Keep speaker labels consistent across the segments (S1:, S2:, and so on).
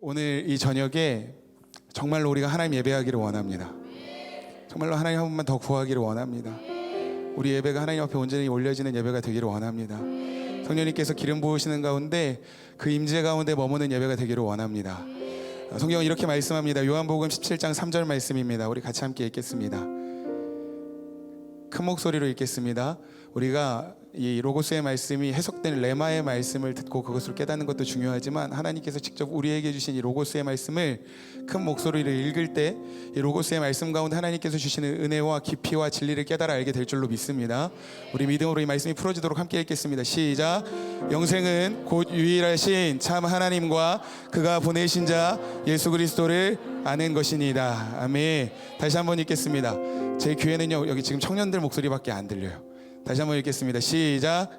S1: 오늘 이 저녁에 정말로 우리가 하나님 예배하기를 원합니다. 정말로 하나님 한 번만 더 구하기를 원합니다. 우리 예배가 하나님 앞에 온전히 올려지는 예배가 되기를 원합니다. 성령님께서 기름 부으시는 가운데 그 임재 가운데 머무는 예배가 되기를 원합니다. 성경은 이렇게 말씀합니다. 요한복음 17장 3절 말씀입니다. 우리 같이 함께 읽겠습니다. 큰 목소리로 읽겠습니다. 우리가 이 로고스의 말씀이 해석된 레마의 말씀을 듣고 그것을 깨닫는 것도 중요하지만 하나님께서 직접 우리에게 주신 이 로고스의 말씀을 큰 목소리로 읽을 때 이 로고스의 말씀 가운데 하나님께서 주시는 은혜와 깊이와 진리를 깨달아 알게 될 줄로 믿습니다. 우리 믿음으로 이 말씀이 풀어지도록 함께 읽겠습니다. 시작. 영생은 곧 유일하신 참 하나님과 그가 보내신 자 예수 그리스도를 아는 것이니이다. 아멘. 다시 한번 읽겠습니다. 제 귀에는요 여기 지금 청년들 목소리밖에 안 들려요. 다시 한번 읽겠습니다. 시작.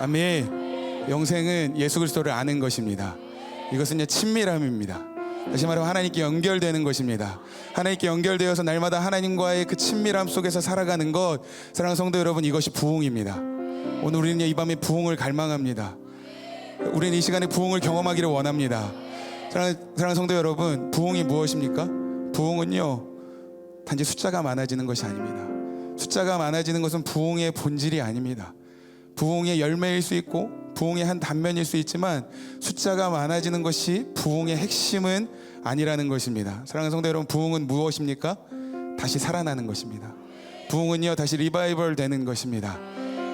S1: 아멘. 영생은 예수 그리스도를 아는 것입니다. 이것은 친밀함입니다. 다시 말하면 하나님께 연결되는 것입니다. 하나님께 연결되어서 날마다 하나님과의 그 친밀함 속에서 살아가는 것, 사랑하는 성도 여러분, 이것이 부흥입니다. 오늘 우리는 이 밤에 부흥을 갈망합니다. 우리는 이 시간에 부흥을 경험하기를 원합니다. 사랑하는, 사랑하는 성도 여러분, 부흥이 무엇입니까? 부흥은요, 단지 숫자가 많아지는 것이 아닙니다. 숫자가 많아지는 것은 부흥의 본질이 아닙니다. 부흥의 열매일 수 있고 부흥의 한 단면일 수 있지만 숫자가 많아지는 것이 부흥의 핵심은 아니라는 것입니다. 사랑하는 성도 여러분, 부흥은 무엇입니까? 다시 살아나는 것입니다. 부흥은요, 다시 리바이벌 되는 것입니다.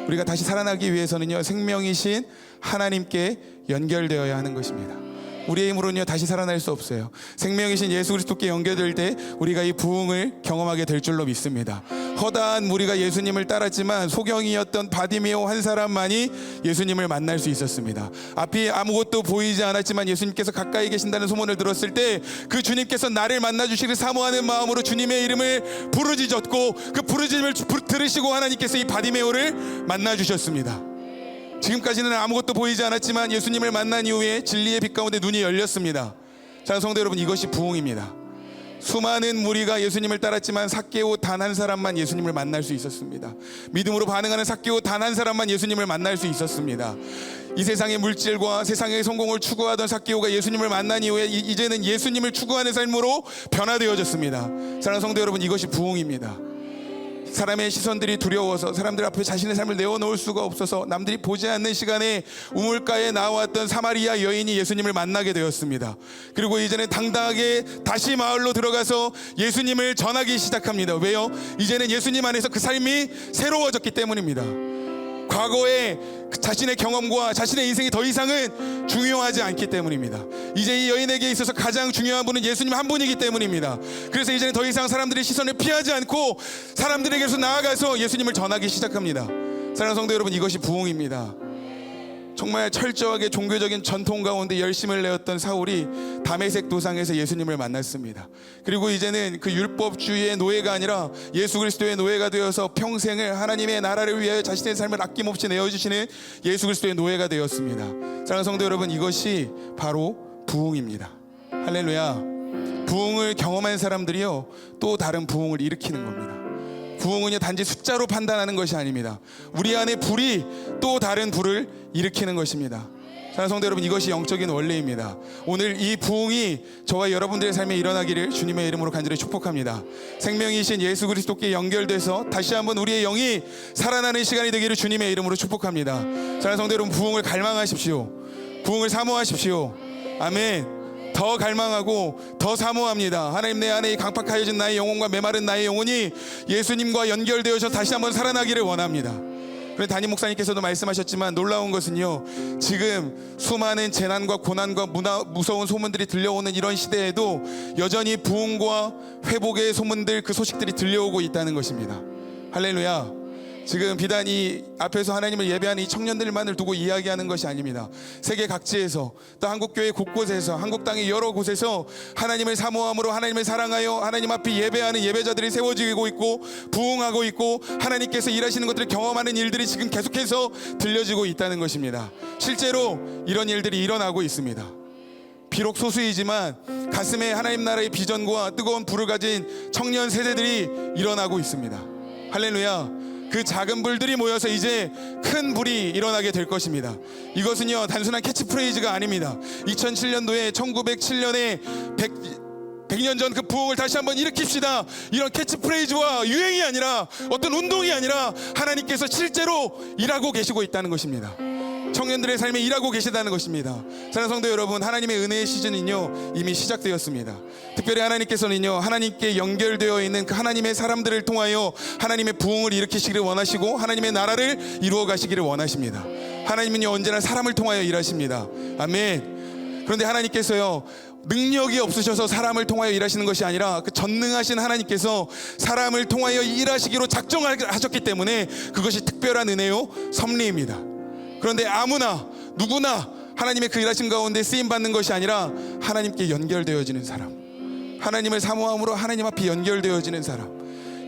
S1: 우리가 다시 살아나기 위해서는요, 생명이신 하나님께 연결되어야 하는 것입니다. 우리의 힘으로는요 다시 살아날 수 없어요. 생명이신 예수 그리스도께 연결될 때 우리가 이 부흥을 경험하게 될 줄로 믿습니다. 허다한 무리가 예수님을 따랐지만 소경이었던 바디메오 한 사람만이 예수님을 만날 수 있었습니다. 앞이 아무것도 보이지 않았지만 예수님께서 가까이 계신다는 소문을 들었을 때 그 주님께서 나를 만나 주시기를 사모하는 마음으로 주님의 이름을 부르짖었고 그 부르짖음을 들으시고 하나님께서 이 바디메오를 만나 주셨습니다. 지금까지는 아무것도 보이지 않았지만 예수님을 만난 이후에 진리의 빛 가운데 눈이 열렸습니다. 자, 성도 여러분, 이것이 부흥입니다. 수많은 무리가 예수님을 따랐지만 삭개오 단 한 사람만 예수님을 만날 수 있었습니다. 믿음으로 반응하는 삭개오 단 한 사람만 예수님을 만날 수 있었습니다. 이 세상의 물질과 세상의 성공을 추구하던 삭개오가 예수님을 만난 이후에 이- 이제는 예수님을 추구하는 삶으로 변화되어졌습니다. 사랑하는 성도 여러분, 이것이 부흥입니다. 사람의 시선들이 두려워서 사람들 앞에 자신의 삶을 내어놓을 수가 없어서 남들이 보지 않는 시간에 우물가에 나왔던 사마리아 여인이 예수님을 만나게 되었습니다. 그리고 이제는 당당하게 다시 마을로 들어가서 예수님을 전하기 시작합니다. 왜요? 이제는 예수님 안에서 그 삶이 새로워졌기 때문입니다. 과거의 그 자신의 경험과 자신의 인생이 더 이상은 중요하지 않기 때문입니다. 이제 이 여인에게 있어서 가장 중요한 분은 예수님 한 분이기 때문입니다. 그래서 이제는 더 이상 사람들의 시선을 피하지 않고 사람들에게서 나아가서 예수님을 전하기 시작합니다. 사랑하는 성도 여러분, 이것이 부흥입니다. 정말 철저하게 종교적인 전통 가운데 열심을 내었던 사울이 담에색 도상에서 예수님을 만났습니다. 그리고 이제는 그 율법주의의 노예가 아니라 예수 그리스도의 노예가 되어서 평생을 하나님의 나라를 위하여 자신의 삶을 아낌없이 내어주시는 예수 그리스도의 노예가 되었습니다. 사랑하는 성도 여러분, 이것이 바로 부흥입니다. 할렐루야. 부흥을 경험한 사람들이요 또 다른 부흥을 일으키는 겁니다. 부흥은요 단지 숫자로 판단하는 것이 아닙니다. 우리 안에 불이 또 다른 불을 일으키는 것입니다. 사랑하는 성도 여러분 이것이 영적인 원리입니다. 오늘 이 부흥이 저와 여러분들의 삶에 일어나기를 주님의 이름으로 간절히 축복합니다. 생명이신 예수 그리스도께 연결돼서 다시 한번 우리의 영이 살아나는 시간이 되기를 주님의 이름으로 축복합니다. 사랑하는 성도 여러분 부흥을 갈망하십시오. 부흥을 사모하십시오. 아멘. 더 갈망하고 더 사모합니다. 하나님 내 안에 이 강팍하여진 나의 영혼과 메마른 나의 영혼이 예수님과 연결되어서 다시 한번 살아나기를 원합니다. 그런데 담임 목사님께서도 말씀하셨지만 놀라운 것은요. 지금 수많은 재난과 고난과 무나, 무서운 소문들이 들려오는 이런 시대에도 여전히 부흥과 회복의 소문들 그 소식들이 들려오고 있다는 것입니다. 할렐루야. 지금 비단 이 앞에서 하나님을 예배하는 이 청년들만을 두고 이야기하는 것이 아닙니다. 세계 각지에서 또 한국 교회 곳곳에서 한국 땅의 여러 곳에서 하나님을 사모함으로 하나님을 사랑하여 하나님 앞에 예배하는 예배자들이 세워지고 있고 부흥하고 있고 하나님께서 일하시는 것들을 경험하는 일들이 지금 계속해서 들려지고 있다는 것입니다. 실제로 이런 일들이 일어나고 있습니다. 비록 소수이지만 가슴에 하나님 나라의 비전과 뜨거운 불을 가진 청년 세대들이 일어나고 있습니다. 할렐루야. 그 작은 불들이 모여서 이제 큰 불이 일어나게 될 것입니다. 이것은요 단순한 캐치프레이즈가 아닙니다. 2007년도에 1907년에 100 100년 전 그 부흥을 다시 한번 일으킵시다. 이런 캐치프레이즈와 유행이 아니라 어떤 운동이 아니라 하나님께서 실제로 일하고 계시고 있다는 것입니다. 청년들의 삶에 일하고 계시다는 것입니다. 사랑하는 성도 여러분, 하나님의 은혜의 시즌은요 이미 시작되었습니다. 특별히 하나님께서는요 하나님께 연결되어 있는 그 하나님의 사람들을 통하여 하나님의 부흥을 일으키시기를 원하시고 하나님의 나라를 이루어 가시기를 원하십니다. 하나님은요 언제나 사람을 통하여 일하십니다. 아멘. 그런데 하나님께서요 능력이 없으셔서 사람을 통하여 일하시는 것이 아니라 그 전능하신 하나님께서 사람을 통하여 일하시기로 작정하셨기 때문에 그것이 특별한 은혜요 섭리입니다. 그런데 아무나 누구나 하나님의 그 일하심 가운데 쓰임 받는 것이 아니라 하나님께 연결되어지는 사람. 하나님을 사모함으로 하나님 앞에 연결되어지는 사람.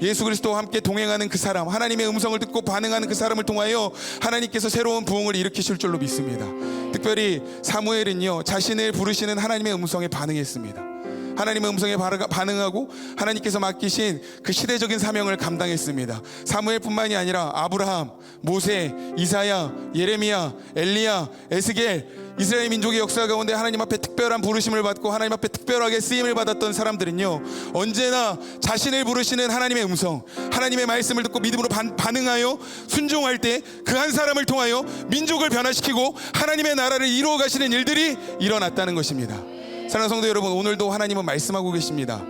S1: 예수 그리스도와 함께 동행하는 그 사람, 하나님의 음성을 듣고 반응하는 그 사람을 통하여 하나님께서 새로운 부흥을 일으키실 줄로 믿습니다. 특별히 사무엘은요 자신을 부르시는 하나님의 음성에 반응했습니다. 하나님의 음성에 반응하고 하나님께서 맡기신 그 시대적인 사명을 감당했습니다. 사무엘뿐만이 아니라 아브라함, 모세, 이사야, 예레미야, 엘리야, 에스겔 이스라엘 민족의 역사 가운데 하나님 앞에 특별한 부르심을 받고 하나님 앞에 특별하게 쓰임을 받았던 사람들은요 언제나 자신을 부르시는 하나님의 음성 하나님의 말씀을 듣고 믿음으로 반, 반응하여 순종할 때 그 한 사람을 통하여 민족을 변화시키고 하나님의 나라를 이루어 가시는 일들이 일어났다는 것입니다 사랑하는 성도 여러분 오늘도 하나님은 말씀하고 계십니다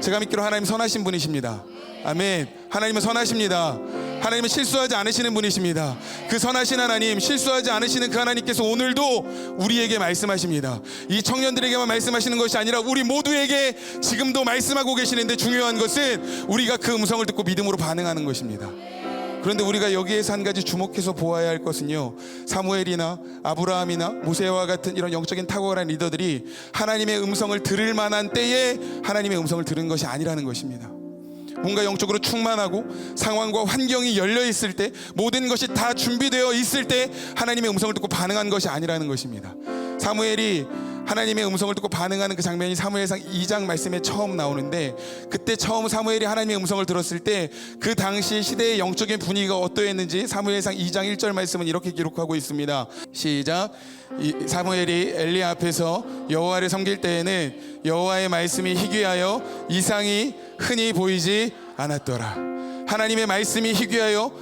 S1: 제가 믿기로 하나님 선하신 분이십니다. 아멘. 하나님은 선하십니다. 하나님은 실수하지 않으시는 분이십니다. 그 선하신 하나님, 실수하지 않으시는 그 하나님께서 오늘도 우리에게 말씀하십니다. 이 청년들에게만 말씀하시는 것이 아니라 우리 모두에게 지금도 말씀하고 계시는데 중요한 것은 우리가 그 음성을 듣고 믿음으로 반응하는 것입니다. 그런데 우리가 여기에서 한 가지 주목해서 보아야 할 것은요. 사무엘이나 아브라함이나 모세와 같은 이런 영적인 탁월한 리더들이 하나님의 음성을 들을 만한 때에 하나님의 음성을 들은 것이 아니라는 것입니다. 뭔가 영적으로 충만하고 상황과 환경이 열려 있을 때 모든 것이 다 준비되어 있을 때 하나님의 음성을 듣고 반응한 것이 아니라는 것입니다. 사무엘이 하나님의 음성을 듣고 반응하는 그 장면이 사무엘상 2장 말씀에 처음 나오는데 그때 처음 사무엘이 하나님의 음성을 들었을 때 그 당시 시대의 영적인 분위기가 어떠했는지 사무엘상 2장 1절 말씀은 이렇게 기록하고 있습니다. 시작. 이 사무엘이 엘리 앞에서 여호와를 섬길 때에는 여호와의 말씀이 희귀하여 이상이 흔히 보이지 않았더라. 하나님의 말씀이 희귀하여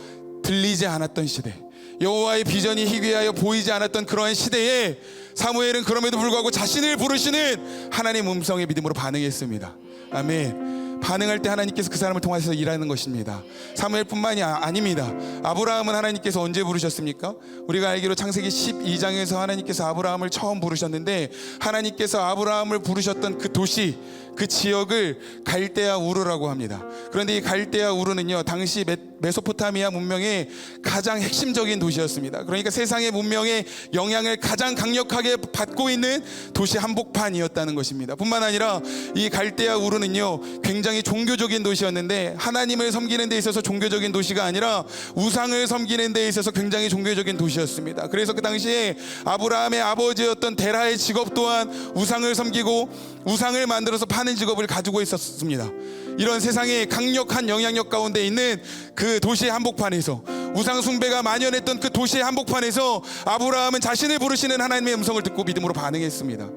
S1: 들리지 않았던 시대. 여호와의 비전이 희귀하여 보이지 않았던 그러한 시대에 사무엘은 그럼에도 불구하고 자신을 부르시는 하나님 음성의 믿음으로 반응했습니다. 아멘. 반응할 때 하나님께서 그 사람을 통해서 일하는 것입니다. 사무엘뿐만이 아, 아닙니다. 아브라함은 하나님께서 언제 부르셨습니까? 우리가 알기로 창세기 12장에서 하나님께서 아브라함을 처음 부르셨는데 하나님께서 아브라함을 부르셨던 그 도시 그 지역을 갈대아 우르라고 합니다. 그런데 이 갈대아 우르는요 당시 메, 메소포타미아 문명의 가장 핵심적인 도시였습니다. 그러니까 세상의 문명의 영향을 가장 강력하게 받고 있는 도시 한복판이었다는 것입니다. 뿐만 아니라 이 갈대아 우르는요 굉장히 종교적인 도시였는데 하나님을 섬기는 데 있어서 종교적인 도시가 아니라 우상을 섬기는 데 있어서 굉장히 종교적인 도시였습니다. 그래서 그 당시에 아브라함의 아버지였던 데라의 직업 또한 우상을 섬기고 우상을 만들어서 파는 직업을 가지고 있었습니다. 이런 세상의 강력한 영향력 가운데 있는 그 도시의 한복판에서 우상 숭배가 만연했던 그 도시의 한복판에서 아브라함은 자신을 부르시는 하나님의 음성을 듣고 믿음으로 반응했습니다.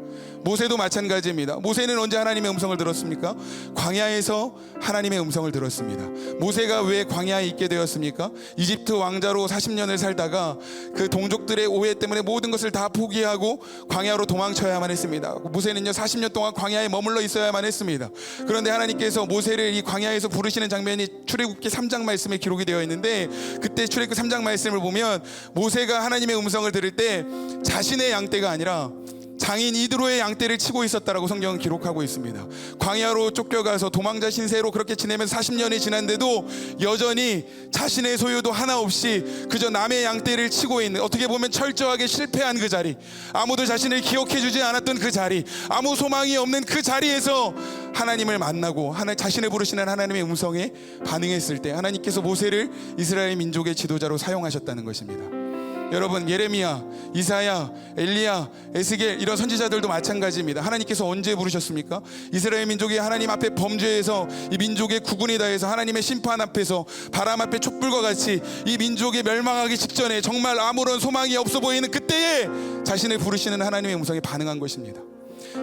S1: 모세도 마찬가지입니다. 모세는 언제 하나님의 음성을 들었습니까? 광야에서 하나님의 음성을 들었습니다. 모세가 왜 광야에 있게 되었습니까? 이집트 왕자로 40년을 살다가 그 동족들의 오해 때문에 모든 것을 다 포기하고 광야로 도망쳐야만 했습니다. 모세는요 40년 동안 광야에 머물러 있어야만 했습니다. 그런데 하나님께서 모세를 이 광야에서 부르시는 장면이 출애굽기 3장 말씀에 기록이 되어 있는데 그때 출애굽기 3장 말씀을 보면 모세가 하나님의 음성을 들을 때 자신의 양떼가 아니라 장인 이드로의 양떼를 치고 있었다라고 성경은 기록하고 있습니다. 광야로 쫓겨가서 도망자 신세로 그렇게 지내면서 40년이 지났는데도 여전히 자신의 소유도 하나 없이 그저 남의 양떼를 치고 있는 어떻게 보면 철저하게 실패한 그 자리 아무도 자신을 기억해 주지 않았던 그 자리 아무 소망이 없는 그 자리에서 하나님을 만나고 하나 자신을 부르시는 하나님의 음성에 반응했을 때 하나님께서 모세를 이스라엘 민족의 지도자로 사용하셨다는 것입니다. 여러분 예레미야, 이사야, 엘리야, 에스겔 이런 선지자들도 마찬가지입니다. 하나님께서 언제 부르셨습니까? 이스라엘 민족이 하나님 앞에 범죄해서 이 민족의 구군이 다해서 하나님의 심판 앞에서 바람 앞에 촛불과 같이 이 민족이 멸망하기 직전에 정말 아무런 소망이 없어 보이는 그때에 자신을 부르시는 하나님의 음성에 반응한 것입니다.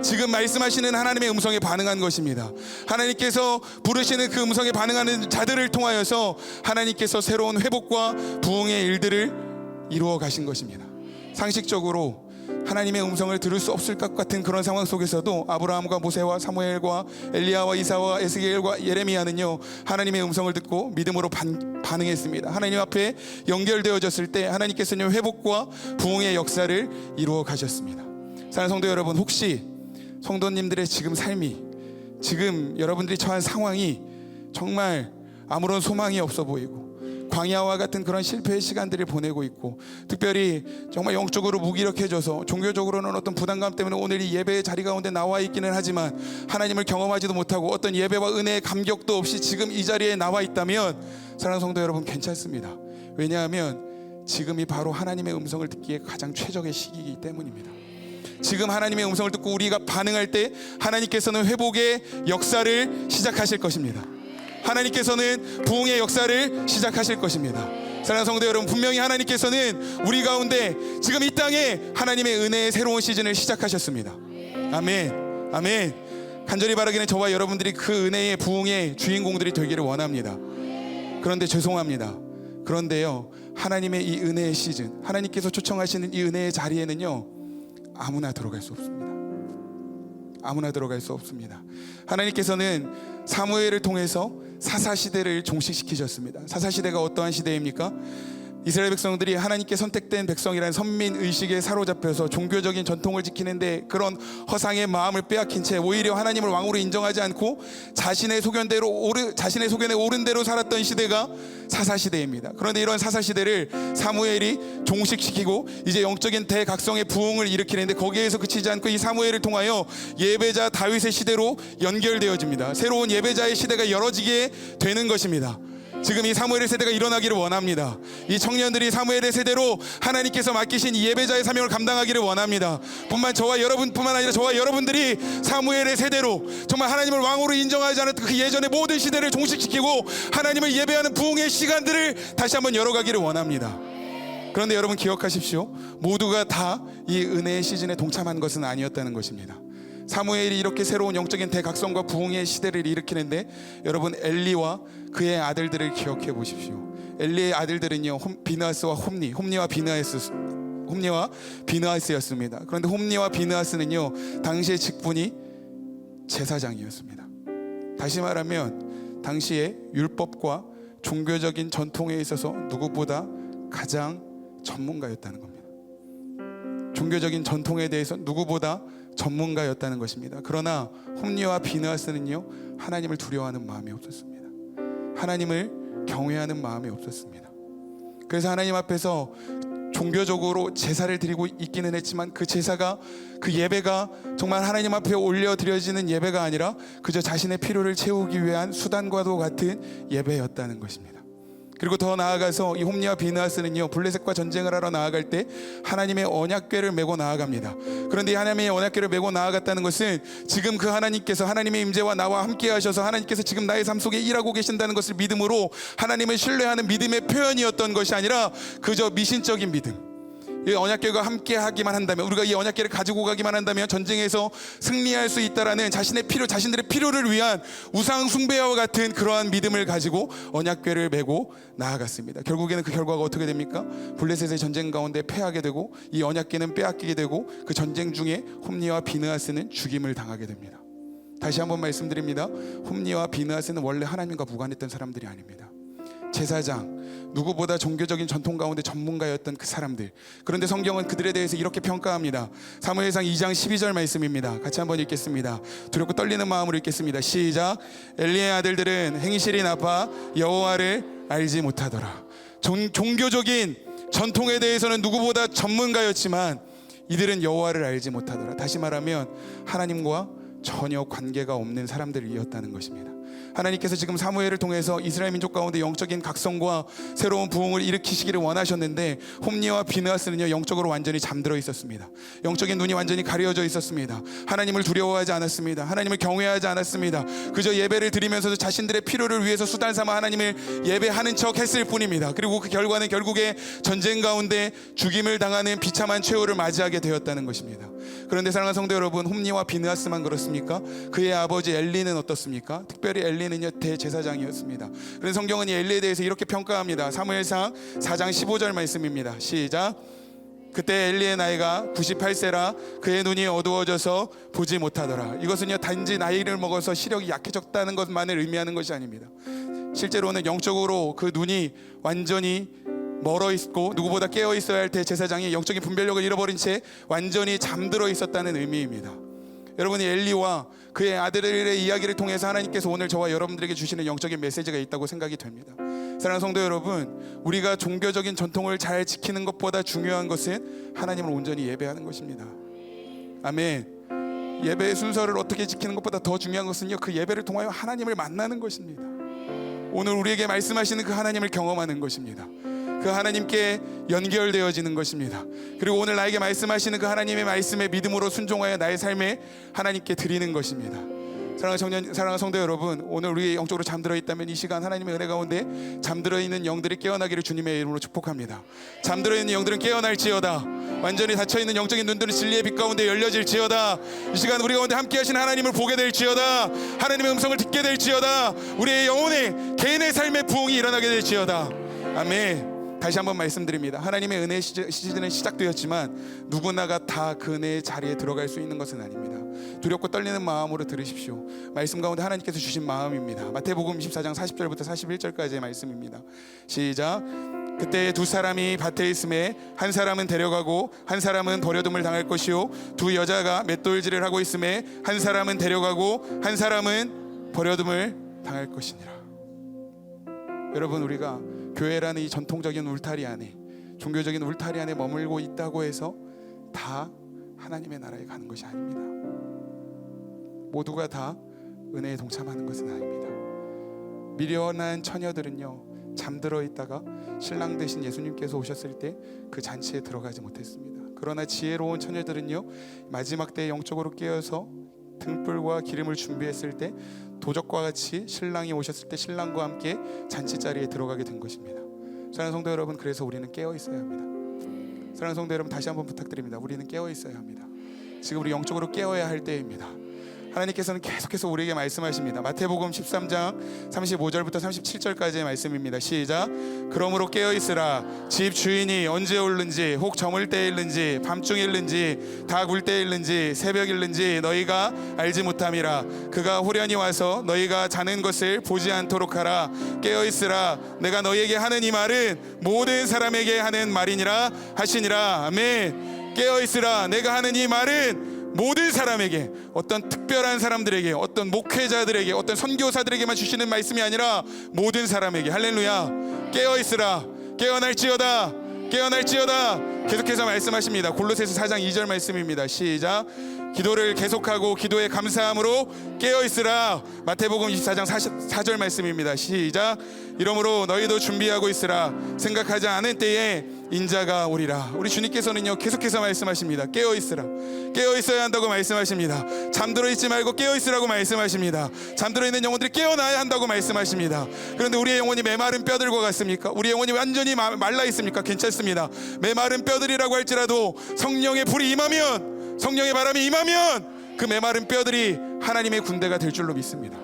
S1: 지금 말씀하시는 하나님의 음성에 반응한 것입니다. 하나님께서 부르시는 그 음성에 반응하는 자들을 통하여서 하나님께서 새로운 회복과 부흥의 일들을 이루어 가신 것입니다. 상식적으로 하나님의 음성을 들을 수 없을 것 같은 그런 상황 속에서도 아브라함과 모세와 사무엘과 엘리야와 이사와 에스겔과 예레미야는요 하나님의 음성을 듣고 믿음으로 반, 반응했습니다. 하나님 앞에 연결되어졌을 때 하나님께서는 회복과 부흥의 역사를 이루어 가셨습니다. 사랑하는 성도 여러분 혹시 성도님들의 지금 삶이 지금 여러분들이 처한 상황이 정말 아무런 소망이 없어 보이고 광야와 같은 그런 실패의 시간들을 보내고 있고 특별히 정말 영적으로 무기력해져서 종교적으로는 어떤 부담감 때문에 오늘 이 예배의 자리 가운데 나와 있기는 하지만 하나님을 경험하지도 못하고 어떤 예배와 은혜의 감격도 없이 지금 이 자리에 나와 있다면 사랑하는 성도 여러분 괜찮습니다. 왜냐하면 지금이 바로 하나님의 음성을 듣기에 가장 최적의 시기이기 때문입니다. 지금 하나님의 음성을 듣고 우리가 반응할 때 하나님께서는 회복의 역사를 시작하실 것입니다. 하나님께서는 부흥의 역사를 시작하실 것입니다. 사랑하는 성도 여러분, 분명히 하나님께서는 우리 가운데 지금 이 땅에 하나님의 은혜의 새로운 시즌을 시작하셨습니다. 아멘. 아멘. 간절히 바라기는 저와 여러분들이 그 은혜의 부흥의 주인공들이 되기를 원합니다. 그런데 죄송합니다. 그런데요, 하나님의 이 은혜의 시즌, 하나님께서 초청하시는 이 은혜의 자리에는요, 아무나 들어갈 수 없습니다. 아무나 들어갈 수 없습니다. 하나님께서는 사무엘을 통해서 사사 시대를 종식시키셨습니다. 사사 시대가 어떠한 시대입니까? 이스라엘 백성들이 하나님께 선택된 백성이라는 선민 의식에 사로잡혀서 종교적인 전통을 지키는데 그런 허상의 마음을 빼앗긴 채 오히려 하나님을 왕으로 인정하지 않고 자신의 소견대로 옳은 자신의 소견에 옳은 대로 살았던 시대가 사사 시대입니다. 그런데 이런 사사 시대를 사무엘이 종식시키고 이제 영적인 대각성의 부흥을 일으키는데 거기에서 그치지 않고 이 사무엘을 통하여 예배자 다윗의 시대로 연결되어집니다. 새로운 예배자의 시대가 열어지게 되는 것입니다. 지금 이 사무엘의 세대가 일어나기를 원합니다. 이 청년들이 사무엘의 세대로 하나님께서 맡기신 이 예배자의 사명을 감당하기를 원합니다. 뿐만 저와 여러분뿐만 아니라 저와 여러분들이 사무엘의 세대로 정말 하나님을 왕으로 인정하지 않았던 그 예전의 모든 시대를 종식시키고 하나님을 예배하는 부흥의 시간들을 다시 한번 열어가기를 원합니다. 그런데 여러분 기억하십시오. 모두가 다 이 은혜의 시즌에 동참한 것은 아니었다는 것입니다. 사무엘이 이렇게 새로운 영적인 대각성과 부흥의 시대를 일으키는데 여러분 엘리와 그의 아들들을 기억해 보십시오. 엘리의 아들들은요 홈- 비느하스와 홈니, 홈니와 비느하스, 홈니와 비느하스였습니다. 그런데 홈니와 비느하스는요 당시의 직분이 제사장이었습니다. 다시 말하면 당시의 율법과 종교적인 전통에 있어서 누구보다 가장 전문가였다는 겁니다. 종교적인 전통에 대해서 누구보다 전문가였다는 것입니다. 그러나 홈리와 비느하스는요 하나님을 두려워하는 마음이 없었습니다. 하나님을 경외하는 마음이 없었습니다. 그래서 하나님 앞에서 종교적으로 제사를 드리고 있기는 했지만 그 제사가 그 예배가 정말 하나님 앞에 올려 드려지는 예배가 아니라 그저 자신의 필요를 채우기 위한 수단과도 같은 예배였다는 것입니다. 그리고 더 나아가서 이 홈리와 비느하스는요 블레셋과 전쟁을 하러 나아갈 때 하나님의 언약궤를 메고 나아갑니다. 그런데 이 하나님의 언약궤를 메고 나아갔다는 것은 지금 그 하나님께서 하나님의 임재와 나와 함께하셔서 하나님께서 지금 나의 삶 속에 일하고 계신다는 것을 믿음으로 하나님을 신뢰하는 믿음의 표현이었던 것이 아니라 그저 미신적인 믿음. 이 언약궤가 함께 하기만 한다면 우리가 이 언약궤를 가지고 가기만 한다면 전쟁에서 승리할 수 있다라는 자신의 필요, 자신들의 필요를 위한 우상 숭배와 같은 그러한 믿음을 가지고 언약궤를 메고 나아갔습니다. 결국에는 그 결과가 어떻게 됩니까? 블레셋의 전쟁 가운데 패하게 되고 이 언약궤는 빼앗기게 되고 그 전쟁 중에 홈리와 비느하스는 죽임을 당하게 됩니다. 다시 한번 말씀드립니다. 홈리와 비느하스는 원래 하나님과 무관했던 사람들이 아닙니다. 제사장, 누구보다 종교적인 전통 가운데 전문가였던 그 사람들. 그런데 성경은 그들에 대해서 이렇게 평가합니다. 사무엘상 2장 12절 말씀입니다. 같이 한번 읽겠습니다. 두렵고 떨리는 마음으로 읽겠습니다. 시작. 엘리의 아들들은 행실이 나빠 여호와를 알지 못하더라. 종, 종교적인 전통에 대해서는 누구보다 전문가였지만 이들은 여호와를 알지 못하더라. 다시 말하면 하나님과 전혀 관계가 없는 사람들이었다는 것입니다. 하나님께서 지금 사무엘을 통해서 이스라엘 민족 가운데 영적인 각성과 새로운 부흥을 일으키시기를 원하셨는데 홈리와 비느하스는요 영적으로 완전히 잠들어 있었습니다. 영적인 눈이 완전히 가려져 있었습니다. 하나님을 두려워하지 않았습니다. 하나님을 경외하지 않았습니다. 그저 예배를 드리면서도 자신들의 필요를 위해서 수단 삼아 하나님을 예배하는 척 했을 뿐입니다. 그리고 그 결과는 결국에 전쟁 가운데 죽임을 당하는 비참한 최후를 맞이하게 되었다는 것입니다. 그런데 사랑하는 성도 여러분, 홈리와 비느하스만 그렇습니까? 그의 아버지 엘리는 어떻습니까? 특별히 엘리는요 대제사장이었습니다. 그래서 성경은 이 엘리에 대해서 이렇게 평가합니다. 사무엘상 4장 15절 말씀입니다. 시작. 그때 엘리의 나이가 98세라 그의 눈이 어두워져서 보지 못하더라. 이것은요 단지 나이를 먹어서 시력이 약해졌다는 것만을 의미하는 것이 아닙니다. 실제로는 영적으로 그 눈이 완전히 멀어 있고 누구보다 깨어 있어야 할 대제사장이 영적인 분별력을 잃어버린 채 완전히 잠들어 있었다는 의미입니다. 여러분이 엘리와 그의 아들의 이야기를 통해서 하나님께서 오늘 저와 여러분들에게 주시는 영적인 메시지가 있다고 생각이 됩니다. 사랑하는 성도 여러분, 우리가 종교적인 전통을 잘 지키는 것보다 중요한 것은 하나님을 온전히 예배하는 것입니다. 아멘. 예배의 순서를 어떻게 지키는 것보다 더 중요한 것은요, 그 예배를 통하여 하나님을 만나는 것입니다. 오늘 우리에게 말씀하시는 그 하나님을 경험하는 것입니다. 그 하나님께 연결되어지는 것입니다. 그리고 오늘 나에게 말씀하시는 그 하나님의 말씀에 믿음으로 순종하여 나의 삶에 하나님께 드리는 것입니다. 사랑하는 청년, 사랑하는 성도 여러분, 오늘 우리 영적으로 잠들어 있다면 이 시간 하나님의 은혜 가운데 잠들어 있는 영들이 깨어나기를 주님의 이름으로 축복합니다. 잠들어 있는 영들은 깨어날지어다. 완전히 닫혀 있는 영적인 눈들은 진리의 빛 가운데 열려질지어다. 이 시간 우리 가운데 함께 하신 하나님을 보게 될지어다. 하나님의 음성을 듣게 될지어다. 우리의 영혼의 개인의 삶의 부흥이 일어나게 될지어다. 아멘. 다시 한번 말씀드립니다. 하나님의 은혜 시즌- 시즌은 시작되었지만 누구나가 다 그 은혜의 자리에 들어갈 수 있는 것은 아닙니다. 두렵고 떨리는 마음으로 들으십시오. 말씀 가운데 하나님께서 주신 마음입니다. 마태복음 24장 40절부터 41절까지의 말씀입니다. 시작. 그때 두 사람이 밭에 있음에 한 사람은 데려가고 한 사람은 버려둠을 당할 것이요 두 여자가 맷돌질을 하고 있음에 한 사람은 데려가고 한 사람은 버려둠을 당할 것이니라. 여러분 우리가 교회라는 이 전통적인 울타리 안에 종교적인 울타리 안에 머물고 있다고 해서 다 하나님의 나라에 가는 것이 아닙니다. 모두가 다 은혜에 동참하는 것은 아닙니다. 미련한 처녀들은요 잠들어 있다가 신랑 되신 예수님께서 오셨을 때 그 잔치에 들어가지 못했습니다. 그러나 지혜로운 처녀들은요 마지막 때 영적으로 깨어서 등불과 기름을 준비했을 때 도적과 같이 신랑이 오셨을 때 신랑과 함께 잔치 자리에 들어가게 된 것입니다. 사랑하는 성도 여러분, 그래서 우리는 깨어 있어야 합니다. 사랑하는 성도 여러분, 다시 한번 부탁드립니다. 우리는 깨어 있어야 합니다. 지금 우리 영적으로 깨어야 할 때입니다. 하나님께서는 계속해서 우리에게 말씀하십니다. 마태복음 13장 35절부터 37절까지의 말씀입니다. 시작. 그러므로 깨어 있으라. 집 주인이 언제 올는지 혹 저물 때일는지 밤중일는지 다 굴 때일는지 새벽일는지 너희가 알지 못함이라. 그가 호련히 와서 너희가 자는 것을 보지 않도록 하라. 깨어 있으라. 내가 너희에게 하는 이 말은 모든 사람에게 하는 말이니라 하시니라. 아멘. 깨어 있으라. 내가 하는 이 말은 모든 사람에게 어떤 특별한 사람들에게 어떤 목회자들에게 어떤 선교사들에게만 주시는 말씀이 아니라 모든 사람에게 할렐루야 깨어 있으라 깨어날지어다 깨어날지어다. 계속해서 말씀하십니다. 골로새서 4장 2절 말씀입니다. 시작 기도를 계속하고 기도에 감사함으로 깨어 있으라. 마태복음 24장 4절 말씀입니다. 시작. 이러므로 너희도 준비하고 있으라. 생각하지 않은 때에 인자가 오리라. 우리 주님께서는요 계속해서 말씀하십니다. 깨어 있으라. 깨어 있어야 한다고 말씀하십니다. 잠들어 있지 말고 깨어 있으라고 말씀하십니다. 잠들어 있는 영혼들이 깨어나야 한다고 말씀하십니다. 그런데 우리의 영혼이 메마른 뼈들과 같습니까? 우리 영혼이 완전히 마- 말라 있습니까? 괜찮습니다. 메마른 뼈들이라고 할지라도 성령의 불이 임하면 성령의 바람이 임하면 그 메마른 뼈들이 하나님의 군대가 될 줄로 믿습니다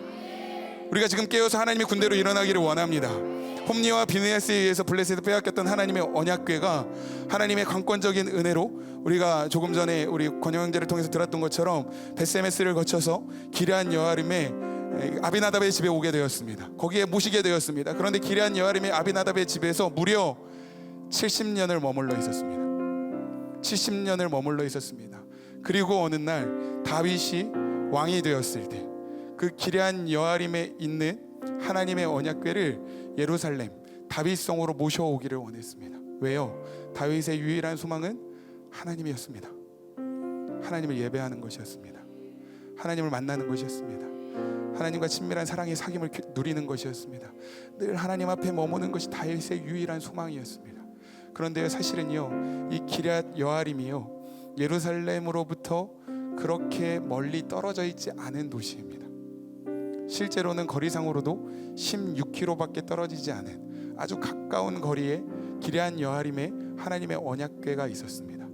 S1: 우리가 지금 깨어서 하나님의 군대로 일어나기를 원합니다. 홈리와 비느야스에 의해서 블레셋에 빼앗겼던 하나님의 언약궤가 하나님의 강권적인 은혜로 우리가 조금 전에 우리 권영 형제를 통해서 들었던 것처럼 베세메스를 거쳐서 기리안 여아림의 아비나답의 집에 오게 되었습니다. 거기에 모시게 되었습니다. 그런데 기리안 여아림의 아비나답의 집에서 무려 70년을 머물러 있었습니다. 70년을 머물러 있었습니다. 그리고 어느 날 다윗이 왕이 되었을 때 그 기리안 여아림에 있는 하나님의 언약궤를 예루살렘 다윗성으로 모셔오기를 원했습니다. 왜요? 다윗의 유일한 소망은 하나님이었습니다. 하나님을 예배하는 것이었습니다. 하나님을 만나는 것이었습니다. 하나님과 친밀한 사랑의 사귐을 기- 누리는 것이었습니다. 늘 하나님 앞에 머무는 것이 다윗의 유일한 소망이었습니다. 그런데 사실은요, 이 기럇 여아림이요 예루살렘으로부터 그렇게 멀리 떨어져 있지 않은 도시입니다. 실제로는 거리상으로도 16km밖에 떨어지지 않은 아주 가까운 거리에 기럇 여아림에 하나님의 언약궤가 있었습니다.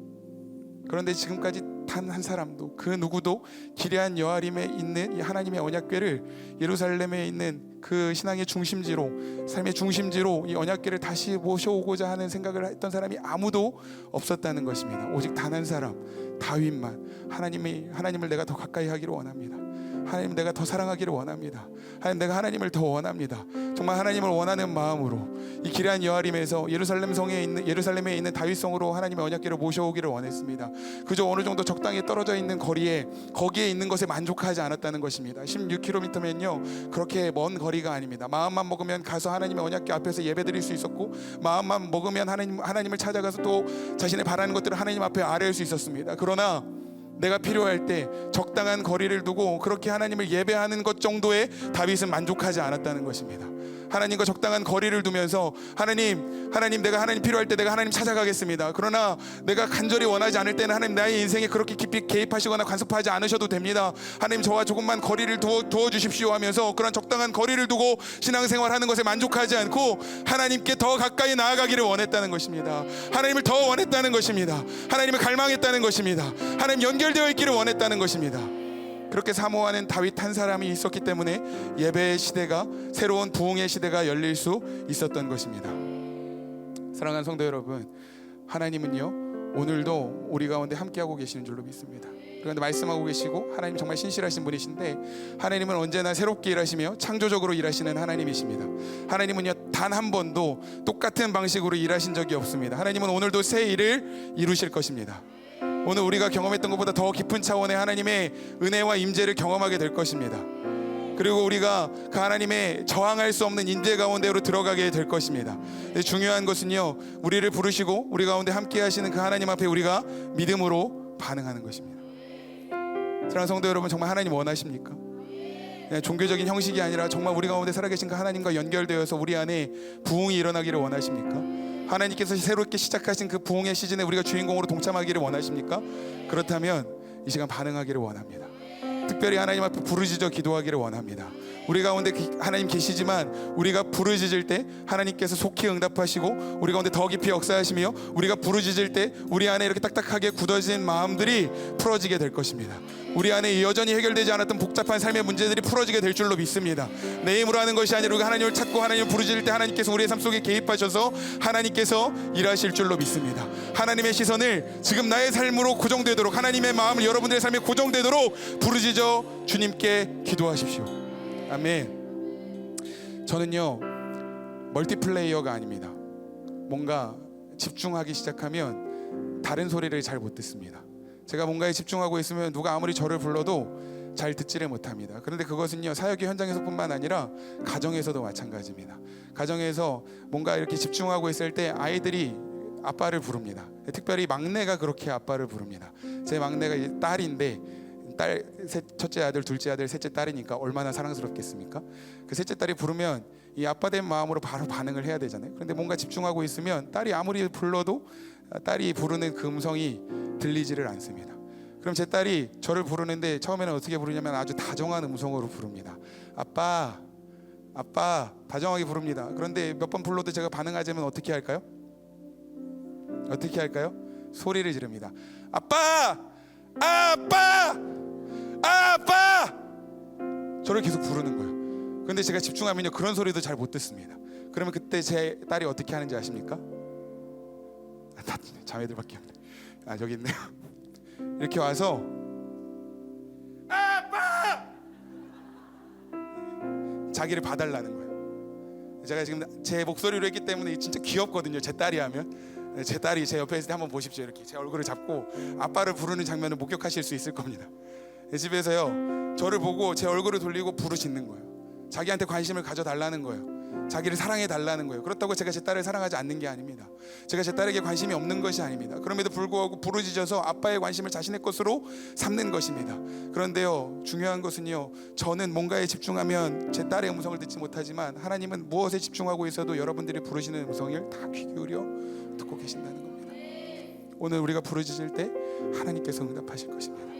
S1: 그런데 지금까지 단 한 사람도 그 누구도 기럇 여아림에 있는 이 하나님의 언약궤를 예루살렘에 있는 그 신앙의 중심지로 삶의 중심지로 이 언약궤를 다시 모셔오고자 하는 생각을 했던 사람이 아무도 없었다는 것입니다. 오직 단 한 사람 다윗만 하나님이 하나님을 내가 더 가까이 하기를 원합니다. 하나님 내가 더 사랑하기를 원합니다. 하나님 내가 하나님을 더 원합니다. 정말 하나님을 원하는 마음으로 이 기란 여아림에서 예루살렘 성에 있는 예루살렘에 있는 다윗성으로 하나님의 언약궤를 모셔오기를 원했습니다. 그저 어느 정도 적당히 떨어져 있는 거리에 거기에 있는 것에 만족하지 않았다는 것입니다. 16km면요 그렇게 먼 거리가 아닙니다. 마음만 먹으면 가서 하나님의 언약궤 앞에서 예배드릴 수 있었고 마음만 먹으면 하나님 하나님을 찾아가서 또 자신의 바라는 것들을 하나님 앞에 아뢰을 수 있었습니다. 그러나 내가 필요할 때 적당한 거리를 두고 그렇게 하나님을 예배하는 것 정도에 다윗은 만족하지 않았다는 것입니다. 하나님과 적당한 거리를 두면서 하나님, 하나님 내가 하나님 필요할 때 내가 하나님 찾아가겠습니다. 그러나 내가 간절히 원하지 않을 때는 하나님 나의 인생에 그렇게 깊이 개입하시거나 간섭하지 않으셔도 됩니다. 하나님 저와 조금만 거리를 두어, 두어 주십시오 하면서 그런 적당한 거리를 두고 신앙생활하는 것에 만족하지 않고 하나님께 더 가까이 나아가기를 원했다는 것입니다. 하나님을 더 원했다는 것입니다. 하나님을 갈망했다는 것입니다. 하나님 연결되어 있기를 원했다는 것입니다. 그렇게 사모하는 다윗 한 사람이 있었기 때문에 예배의 시대가 새로운 부흥의 시대가 열릴 수 있었던 것입니다. 사랑하는 성도 여러분, 하나님은요 오늘도 우리 가운데 함께하고 계시는 줄로 믿습니다. 그런데 말씀하고 계시고 하나님 정말 신실하신 분이신데 하나님은 언제나 새롭게 일하시며 창조적으로 일하시는 하나님이십니다. 하나님은요 단 한 번도 똑같은 방식으로 일하신 적이 없습니다. 하나님은 오늘도 새 일을 이루실 것입니다. 오늘 우리가 경험했던 것보다 더 깊은 차원의 하나님의 은혜와 임재를 경험하게 될 것입니다. 그리고 우리가 그 하나님의 저항할 수 없는 인재 가운데로 들어가게 될 것입니다. 중요한 것은요, 우리를 부르시고 우리 가운데 함께 하시는 그 하나님 앞에 우리가 믿음으로 반응하는 것입니다. 사랑하는 성도 여러분, 정말 하나님 원하십니까? 그냥 종교적인 형식이 아니라 정말 우리 가운데 살아계신 그 하나님과 연결되어서 우리 안에 부흥이 일어나기를 원하십니까? 하나님께서 새롭게 시작하신 그 부흥의 시즌에 우리가 주인공으로 동참하기를 원하십니까? 그렇다면 이 시간 반응하기를 원합니다. 특별히 하나님 앞에 부르짖어 기도하기를 원합니다. 우리 가운데 기- 하나님 계시지만 우리가 부르짖을 때 하나님께서 속히 응답하시고 우리 가운데 더 깊이 역사하시며 우리가 부르짖을 때 우리 안에 이렇게 딱딱하게 굳어진 마음들이 풀어지게 될 것입니다. 우리 안에 여전히 해결되지 않았던 복잡한 삶의 문제들이 풀어지게 될 줄로 믿습니다. 내 힘으로 하는 것이 아니라 우리가 하나님을 찾고 하나님을 부르짖을 때 하나님께서 우리의 삶 속에 개입하셔서 하나님께서 일하실 줄로 믿습니다. 하나님의 시선을 지금 나의 삶으로 고정되도록 하나님의 마음을 여러분들의 삶에 고정되도록 부르짖어 주님께 기도하십시오. 아멘. 저는요 멀티플레이어가 아닙니다. 뭔가 집중하기 시작하면 다른 소리를 잘 못 듣습니다. 제가 뭔가에 집중하고 있으면 누가 아무리 저를 불러도 잘 듣지를 못합니다. 그런데 그것은요 사역의 현장에서뿐만 아니라 가정에서도 마찬가지입니다. 가정에서 뭔가 이렇게 집중하고 있을 때 아이들이 아빠를 부릅니다. 특별히 막내가 그렇게 아빠를 부릅니다. 제 막내가 딸인데 딸 셋, 첫째 아들, 둘째 아들, 셋째 딸이니까 얼마나 사랑스럽겠습니까? 그 셋째 딸이 부르면 이 아빠 된 마음으로 바로 반응을 해야 되잖아요. 그런데 뭔가 집중하고 있으면 딸이 아무리 불러도 딸이 부르는 그 음성이 들리지를 않습니다. 그럼 제 딸이 저를 부르는데 처음에는 어떻게 부르냐면 아주 다정한 음성으로 부릅니다. 아빠, 아빠 다정하게 부릅니다. 그런데 몇 번 불러도 제가 반응하자면 어떻게 할까요? 어떻게 할까요? 소리를 지릅니다. 아빠, 아빠, 아빠. 저를 계속 부르는 거예요. 근데 제가 집중하면요 그런 소리도 잘 못 듣습니다. 그러면 그때 제 딸이 어떻게 하는지 아십니까? 아, 다 자매들밖에 없네. 아 저기 있네요. 이렇게 와서 아빠 자기를 봐달라는 거예요. 제가 지금 제 목소리로 했기 때문에 진짜 귀엽거든요. 제 딸이 하면 제 딸이 제 옆에 있을 때 한번 보십시오. 이렇게 제 얼굴을 잡고 아빠를 부르는 장면을 목격하실 수 있을 겁니다. 집에서요 저를 보고 제 얼굴을 돌리고 부르짖는 거예요. 자기한테 관심을 가져달라는 거예요. 자기를 사랑해 달라는 거예요. 그렇다고 제가 제 딸을 사랑하지 않는 게 아닙니다. 제가 제 딸에게 관심이 없는 것이 아닙니다. 그럼에도 불구하고 부르짖어서 아빠의 관심을 자신의 것으로 삼는 것입니다. 그런데요, 중요한 것은요, 저는 뭔가에 집중하면 제 딸의 음성을 듣지 못하지만 하나님은 무엇에 집중하고 있어도 여러분들이 부르시는 음성을 다 귀 기울여 듣고 계신다는 겁니다. 오늘 우리가 부르짖을 때 하나님께서 응답하실 것입니다.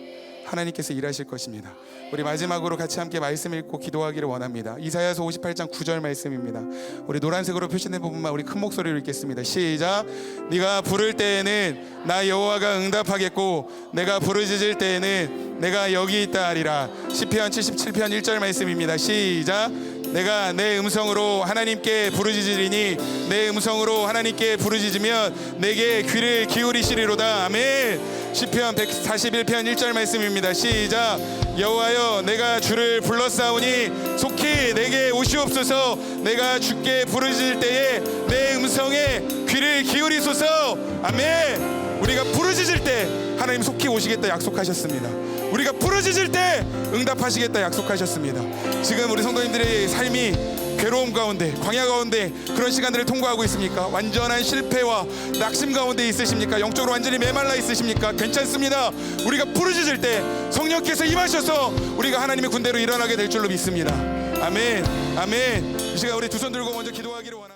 S1: 하나님께서 일하실 것입니다. 우리 마지막으로 같이 함께 말씀 읽고 기도하기를 원합니다. 이사야서 58장 9절 말씀입니다. 우리 노란색으로 표시된 부분만 우리 큰 목소리로 읽겠습니다. 시작. 네가 부를 때에는 나 여호와가 응답하겠고 내가 부르짖을 때에는 내가 여기 있다 하리라. 시편 77편 1절 말씀입니다. 시작. 내가 내 음성으로 하나님께 부르짖으리니 내 음성으로 하나님께 부르짖으면 내게 귀를 기울이시리로다 아멘 시편 141편 1절 말씀입니다. 시작. 여호와여 내가 주를 불렀사오니 속히 내게 오시옵소서. 내가 주께 부르짖을 때에 내 음성에 귀를 기울이소서. 아멘. 우리가 부르짖을 때 하나님 속히 오시겠다 약속하셨습니다. 우리가 부르짖을 때 응답하시겠다 약속하셨습니다. 지금 우리 성도님들의 삶이 괴로움 가운데, 광야 가운데 그런 시간들을 통과하고 있습니까? 완전한 실패와 낙심 가운데 있으십니까? 영적으로 완전히 메말라 있으십니까? 괜찮습니다. 우리가 부르짖을 때 성령께서 임하셔서 우리가 하나님의 군대로 일어나게 될 줄로 믿습니다. 아멘, 아멘. 이 시간 우리 두 손 들고 먼저 기도하기를 원합니다.